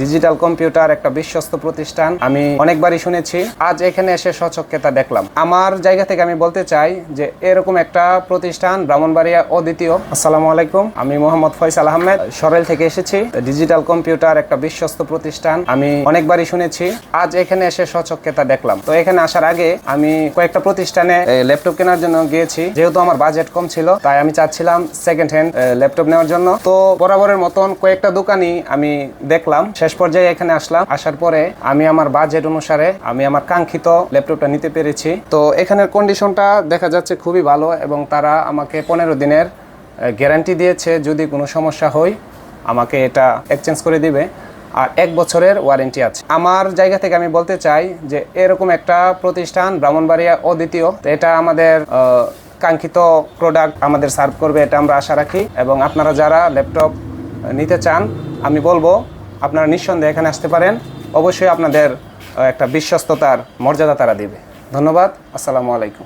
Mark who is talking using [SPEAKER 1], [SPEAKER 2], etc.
[SPEAKER 1] Digital computer, একটা বিশ্বস্ত প্রতিষ্ঠান, আমি অনেকবারই শুনেছি। আজ এখানে এসে স্বচক্ষে তা দেখলাম। আমার জায়গা থেকে আমি বলতে চাই যে এরকম একটা প্রতিষ্ঠান ব্রাহ্মণবাড়িয়া অদ্বিতীয়। আসসালামু আলাইকুম। আমি মোহাম্মদ ফয়সাল আহমেদ, সরেল থেকে এসেছি। ডিজিটাল কম্পিউটার, একটা বিশ্বস্ত প্রতিষ্ঠান, আমি অনেকবারই শুনেছি। আজ এখানে এসে স্বচক্ষে তা দেখলাম। তো এখানে আসার আগে আমি কয়েকটা প্রতিষ্ঠানে ল্যাপটপ কেনার জন্য গিয়েছি। যেহেতু আমার বাজেট কম ছিল, তাই আমি চাচ্ছিলাম সেকেন্ড হ্যান্ড ল্যাপটপ নেওয়ার জন্য। তো বরাবরের মতন কয়েকটা দোকানই আমি দেখলাম। শেষ পর্যায়ে এখানে আসলাম। আসার পরে আমি আমার বাজেট অনুসারে আমি আমার কাঙ্ক্ষিত ল্যাপটপটা নিতে পেরেছি। তো এখানের কন্ডিশনটা দেখা যাচ্ছে খুবই ভালো এবং তারা আমাকে পনেরো দিনের গ্যারান্টি দিয়েছে যদি কোনো সমস্যা হয়, আমাকে এটা এক্সচেঞ্জ করে দিবে। আর এক বছরের ওয়ারেন্টি আছে। আমার জায়গা থেকে আমি বলতে চাই যে এরকম একটা প্রতিষ্ঠান ব্রাহ্মণবাড়িয়া অদ্বিতীয়, এটা আমাদের কাঙ্ক্ষিত প্রোডাক্ট আমাদের সার্ভ করবে, এটা আমরা আশা রাখি। এবং আপনারা যারা ল্যাপটপ নিতে চান, আমি বলব আপনারা নিঃসন্দেহে এখানে আসতে পারেন। অবশ্যই আপনাদের একটা বিশ্বস্ততার মর্যাদা তারা দিবে। ধন্যবাদ, আসসালামু আলাইকুম।